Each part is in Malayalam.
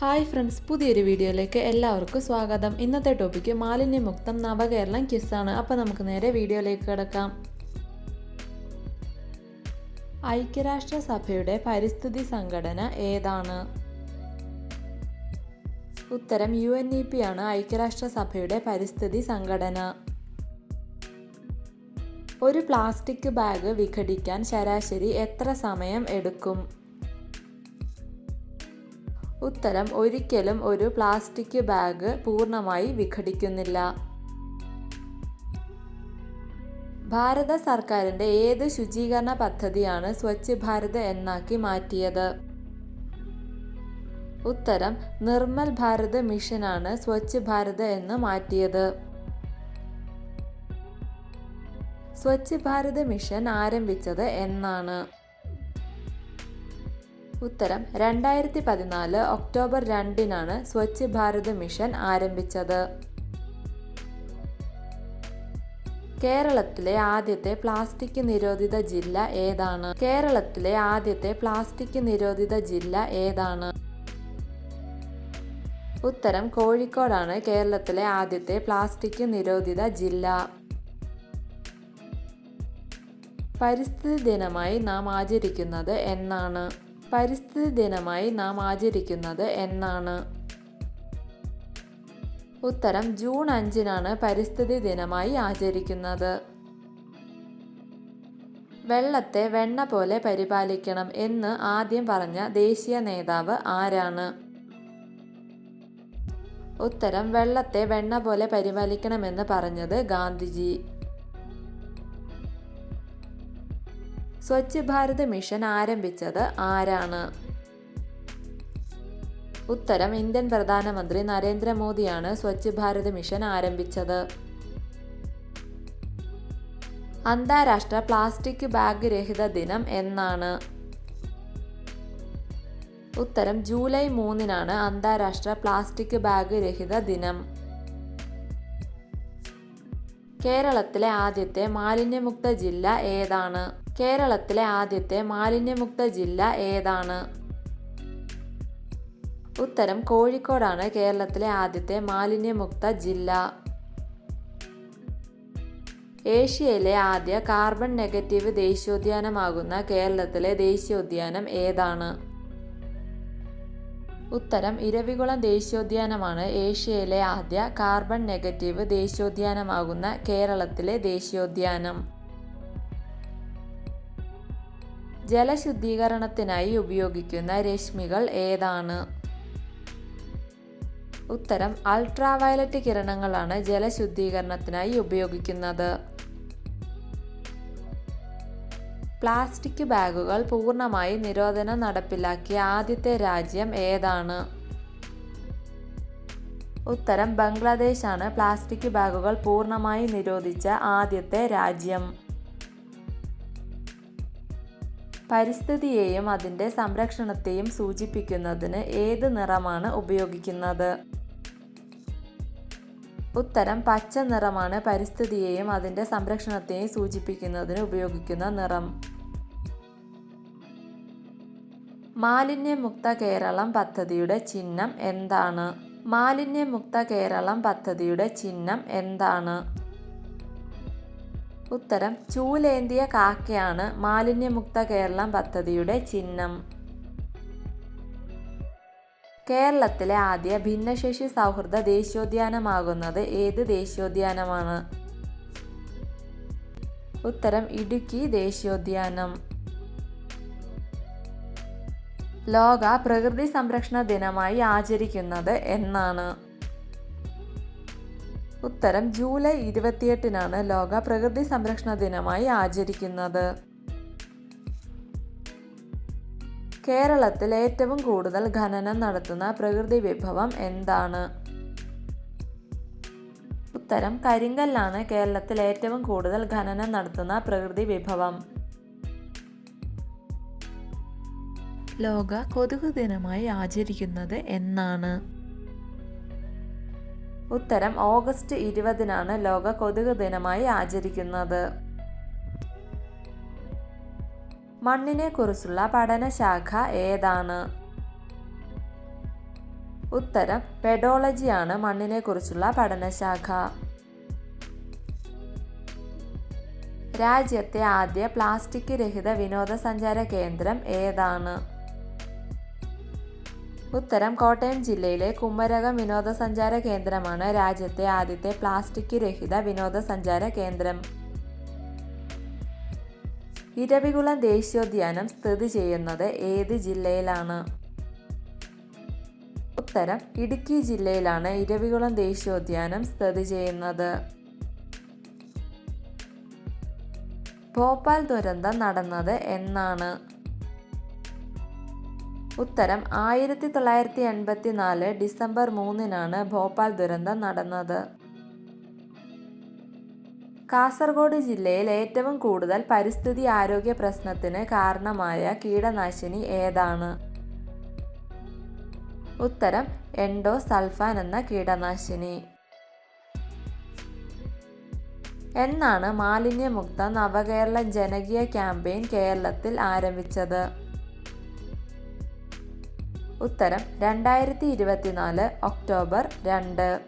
ഹായ് ഫ്രണ്ട്സ് പുതിയൊരു വീഡിയോയിലേക്ക് എല്ലാവർക്കും സ്വാഗതം. ഇന്നത്തെ ടോപ്പിക്ക് മാലിന്യമുക്തം നവകേരളം കിസ്സാണ് അപ്പോൾ നമുക്ക് നേരെ വീഡിയോയിലേക്ക് കിടക്കാം. ഐക്യരാഷ്ട്രസഭയുടെ പരിസ്ഥിതി സംഘടന ഏതാണ്? ഉത്തരം യു എൻ ഇ പി ആണ്. ഐക്യരാഷ്ട്രസഭയുടെ പരിസ്ഥിതി സംഘടന. ഒരു പ്ലാസ്റ്റിക് ബാഗ് വിഘടിക്കാൻ ശരാശരി എത്ര സമയം എടുക്കും? ഉത്തരം ഒരിക്കലും ഒരു പ്ലാസ്റ്റിക് ബാഗ് പൂർണമായി വിഘടിക്കുന്നില്ല. ഭാരത സർക്കാരിന്റെ ഏത് ശുചീകരണ പദ്ധതിയാണ് സ്വച്ഛ് ഭാരത് എന്നാക്കി മാറ്റിയത്? ഉത്തരം നിർമ്മൽ ഭാരത് മിഷനാണ് സ്വച്ഛ് ഭാരത് എന്ന് മാറ്റിയത്. സ്വച്ഛ് ഭാരത് മിഷൻ ആരംഭിച്ചത് എന്നാണ്. ഉത്തരം രണ്ടായിരത്തി പതിനാല് ഒക്ടോബർ രണ്ടിനാണ് സ്വച്ഛ് ഭാരത് മിഷൻ ആരംഭിച്ചത്. കേരളത്തിലെ ആദ്യത്തെ പ്ലാസ്റ്റിക് നിരോധിത ജില്ല ഏതാണ്? കേരളത്തിലെ ആദ്യത്തെ പ്ലാസ്റ്റിക് നിരോധിത ജില്ല ഏതാണ്? ഉത്തരം കോഴിക്കോടാണ് കേരളത്തിലെ ആദ്യത്തെ പ്ലാസ്റ്റിക് നിരോധിത ജില്ല. പരിസ്ഥിതി ദിനമായി നാം ആചരിക്കുന്നത് എന്നാണ്. പരിസ്ഥിതി ദിനമായി നാം ആചരിക്കുന്നത് എന്നാണ്. ഉത്തരം ജൂൺ അഞ്ചിനാണ് പരിസ്ഥിതി ദിനമായി ആചരിക്കുന്നത്. വെള്ളത്തെ വെണ്ണ പോലെ പരിപാലിക്കണം എന്ന് ആദ്യം പറഞ്ഞ ദേശീയ നേതാവ് ആരാണ്? ഉത്തരം വെള്ളത്തെ വെണ്ണ പോലെ പരിപാലിക്കണമെന്ന് പറഞ്ഞത് ഗാന്ധിജി. സ്വച്ഛ് ഭാരത് മിഷൻ ആരംഭിച്ചത് ആരാണ്? ഉത്തരം ഇന്ത്യൻ പ്രധാനമന്ത്രി നരേന്ദ്രമോദിയാണ് സ്വച്ഛ് ഭാരത് മിഷൻ ആരംഭിച്ചത്. അന്താരാഷ്ട്ര പ്ലാസ്റ്റിക് ബാഗ് രഹിത ദിനം എന്നാണ്. ഉത്തരം ജൂലൈ മൂന്നിനാണ് അന്താരാഷ്ട്ര പ്ലാസ്റ്റിക് ബാഗ് രഹിത ദിനം. കേരളത്തിലെ ആദ്യത്തെ മാലിന്യമുക്ത ജില്ല ഏതാണ്? കേരളത്തിലെ ആദ്യത്തെ മാലിന്യമുക്ത ജില്ല ഏതാണ്? ഉത്തരം കോഴിക്കോടാണ് കേരളത്തിലെ ആദ്യത്തെ മാലിന്യമുക്ത ജില്ല. ഏഷ്യയിലെ ആദ്യ കാർബൺ നെഗറ്റീവ് ദേശീയോദ്യാനമാകുന്ന കേരളത്തിലെ ദേശീയോദ്യാനം ഏതാണ്? ഉത്തരം ഇരവികുളം ദേശീയോദ്യാനമാണ് ഏഷ്യയിലെ ആദ്യ കാർബൺ നെഗറ്റീവ് ദേശീയോദ്യാനമാകുന്ന കേരളത്തിലെ ദേശീയോദ്യാനം. ജലശുദ്ധീകരണത്തിനായി ഉപയോഗിക്കുന്ന രശ്മികൾ ഏതാണ്? ഉത്തരം അൾട്രാവയലറ്റ് കിരണങ്ങളാണ് ജലശുദ്ധീകരണത്തിനായി ഉപയോഗിക്കുന്നത്. പ്ലാസ്റ്റിക് ബാഗുകൾ പൂർണമായി നിരോധനം നടപ്പിലാക്കിയ ആദ്യത്തെ രാജ്യം ഏതാണ്? ഉത്തരം ബംഗ്ലാദേശാണ്. പ്ലാസ്റ്റിക് ബാഗുകൾ പൂർണമായി നിരോധിച്ച ആദ്യത്തെ രാജ്യം. പരിസ്ഥിതിയെയും അതിന്റെ സംരക്ഷണത്തെയും സൂചിപ്പിക്കുന്നതിന് ഏത് നിറമാണ് ഉപയോഗിക്കുന്നത്? ഉത്തരം പച്ച നിറമാണ് പരിസ്ഥിതിയെയും അതിന്റെ സംരക്ഷണത്തെയും സൂചിപ്പിക്കുന്നതിന് ഉപയോഗിക്കുന്ന നിറം. മാലിന്യമുക്ത കേരളം പദ്ധതിയുടെ ചിഹ്നം എന്താണ്? മാലിന്യമുക്ത കേരളം പദ്ധതിയുടെ ചിഹ്നം എന്താണ്? ഉത്തരം ചൂലേന്തിയ കാക്കയാണ് മാലിന്യമുക്ത കേരളം പദ്ധതിയുടെ ചിഹ്നം. കേരളത്തിലെ ആദ്യ ഭിന്നശേഷി സൗഹൃദ ദേശീയോദ്യാനമാകുന്നത് ഏത് ദേശീയോദ്യാനമാണ്? ഉത്തരം ഇടുക്കി ദേശീയോദ്യാനം. ലോക പ്രകൃതി സംരക്ഷണ ദിനമായി ആചരിക്കുന്നത് എന്നാണ്. ഉത്തരം ജൂലൈ ഇരുപത്തിയെട്ടിനാണ് ലോക പ്രകൃതി സംരക്ഷണ ദിനമായി ആചരിക്കുന്നത്. കേരളത്തിൽ ഏറ്റവും കൂടുതൽ ഖനനം നടത്തുന്ന പ്രകൃതി വിഭവം എന്താണ്? ഉത്തരം കരിങ്കല്ലാണ് കേരളത്തിൽ ഏറ്റവും കൂടുതൽ ഖനനം നടത്തുന്ന പ്രകൃതി വിഭവം. ലോക കൊതുക് ദിനമായി ആചരിക്കുന്നത് എന്നാണ്. ഉത്തരം ഓഗസ്റ്റ് ഇരുപതിനാണ് ലോക കൊതുക് ദിനമായി ആചരിക്കുന്നത്. മണ്ണിനെക്കുറിച്ചുള്ള പഠനശാഖ ഏതാണ്? ഉത്തരം പെഡോളജിയാണ് മണ്ണിനെക്കുറിച്ചുള്ള പഠനശാഖ. രാജ്യത്തെ ആദ്യ പ്ലാസ്റ്റിക് രഹിത വിനോദസഞ്ചാര കേന്ദ്രം ഏതാണ്? ഉത്തരം കോട്ടയം ജില്ലയിലെ കുമരകം വിനോദസഞ്ചാര കേന്ദ്രമാണ് രാജ്യത്തെ ആദ്യത്തെ പ്ലാസ്റ്റിക് രഹിത വിനോദസഞ്ചാര കേന്ദ്രം. ഇരവികുളം ദേശീയോദ്യാനം സ്ഥിതി ചെയ്യുന്നത് ഏത് ജില്ലയിലാണ്? ഉത്തരം ഇടുക്കി ജില്ലയിലാണ് ഇരവികുളം ദേശീയോദ്യാനം സ്ഥിതി ചെയ്യുന്നത്. ഭോപ്പാൽ ദുരന്തം നടന്നത് എന്നാണ്. ഉത്തരം ആയിരത്തി തൊള്ളായിരത്തി എൺപത്തി നാല് ഡിസംബർ മൂന്നിനാണ് ഭോപ്പാൽ ദുരന്തം നടന്നത്. കാസർഗോഡ് ജില്ലയിൽ ഏറ്റവും കൂടുതൽ പരിസ്ഥിതി ആരോഗ്യ പ്രശ്നത്തിന് കാരണമായ കീടനാശിനി ഏതാണ്? ഉത്തരം എൻഡോ സൾഫാൻ എന്ന കീടനാശിനി. എന്നാണ് മാലിന്യമുക്ത നവകേരള ജനകീയ ക്യാമ്പയിൻ കേരളത്തിൽ ആരംഭിച്ചത്. ഉത്തരം രണ്ടായിരത്തി ഇരുപത്തിനാല് ഒക്ടോബർ രണ്ട്.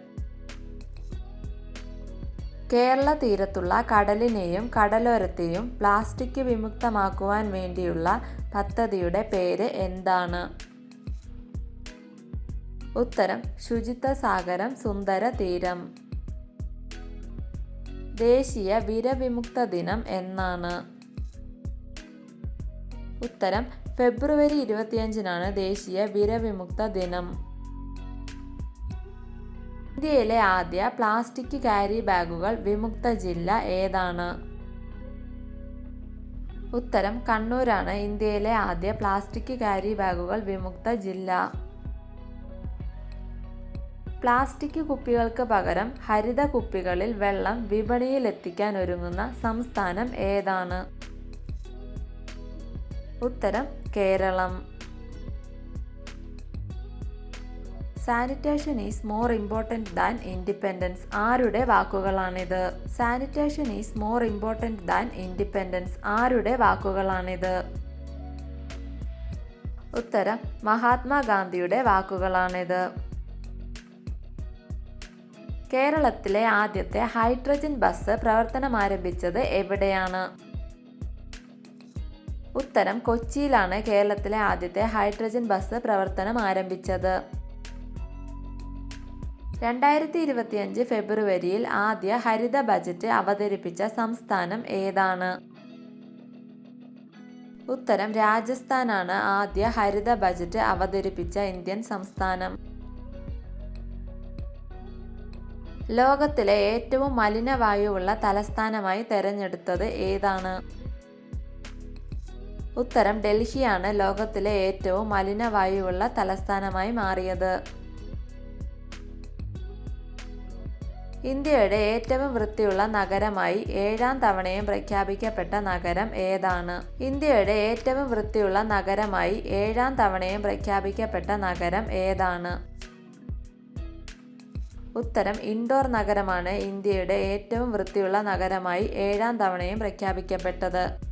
കേരള തീരത്തുള്ള കടലിനെയും കടലോരത്തെയും പ്ലാസ്റ്റിക് വിമുക്തമാക്കുവാൻ വേണ്ടിയുള്ള പദ്ധതിയുടെ പേര് എന്താണ്? ഉത്തരം ശുചിത്വ സാഗരം സുന്ദര തീരം. ദേശീയ വിരവിമുക്ത ദിനം എന്നാണ്. ഉത്തരം ഫെബ്രുവരി ഇരുപത്തിയഞ്ചിനാണ് ദേശീയ വിരവിമുക്ത ദിനം. ഇന്ത്യയിലെ ആദ്യ പ്ലാസ്റ്റിക് കാരി ബാഗുകൾ വിമുക്ത ജില്ല ഏതാണ്? ഉത്തരം കണ്ണൂരാണ് ഇന്ത്യയിലെ ആദ്യ പ്ലാസ്റ്റിക് കാരി ബാഗുകൾ വിമുക്ത ജില്ല. പ്ലാസ്റ്റിക് കുപ്പികൾക്ക് പകരം ഹരിത കുപ്പികളിൽ വെള്ളം വിപണിയിൽ എത്തിക്കാൻ ഒരുങ്ങുന്ന സംസ്ഥാനം ഏതാണ്? ഉത്തരം Keralam. Sanitation is more important than independence ആരുടെ വാക്കുകളാണിത്? Sanitation is more important than independence ആരുടെ വാക്കുകളാണിത്? ഉത്തരം മഹാത്മാഗാന്ധിയുടെ വാക്കുകളാണിത്. കേരളത്തിലെ ആദ്യത്തെ ഹൈഡ്രജൻ ബസ് പ്രവർത്തനം ആരംഭിച്ചത് എവിടെയാണ്? ഉത്തരം കൊച്ചിയിലാണ് കേരളത്തിലെ ആദ്യത്തെ ഹൈഡ്രജൻ ബസ് പ്രവർത്തനം ആരംഭിച്ചത്. രണ്ടായിരത്തി ഇരുപത്തിയഞ്ച് ഫെബ്രുവരിയിൽ ആദ്യ ഹരിത ബജറ്റ് അവതരിപ്പിച്ച സംസ്ഥാനം ഏതാണ്? ഉത്തരം രാജസ്ഥാനാണ് ആദ്യ ഹരിത ബജറ്റ് അവതരിപ്പിച്ച ഇന്ത്യൻ സംസ്ഥാനം. ലോകത്തിലെ ഏറ്റവും മലിനവായുവുള്ള തലസ്ഥാനമായി തെരഞ്ഞെടുത്തത് ഏതാണ്? ഉത്തരം ഡൽഹിയാണ് ലോകത്തിലെ ഏറ്റവും മലിനവായുവുള്ള തലസ്ഥാനമായി മാറിയത്. ഇന്ത്യയുടെ ഏറ്റവും വൃത്തിയുള്ള നഗരമായി ഏഴാം തവണയും പ്രഖ്യാപിക്കപ്പെട്ട നഗരം ഏതാണ്? ഇന്ത്യയുടെ ഏറ്റവും വൃത്തിയുള്ള നഗരമായി ഏഴാം തവണയും പ്രഖ്യാപിക്കപ്പെട്ട നഗരം ഏതാണ്? ഉത്തരം ഇൻഡോർ നഗരമാണ് ഇന്ത്യയുടെ ഏറ്റവും വൃത്തിയുള്ള നഗരമായി ഏഴാം തവണയും പ്രഖ്യാപിക്കപ്പെട്ടത്.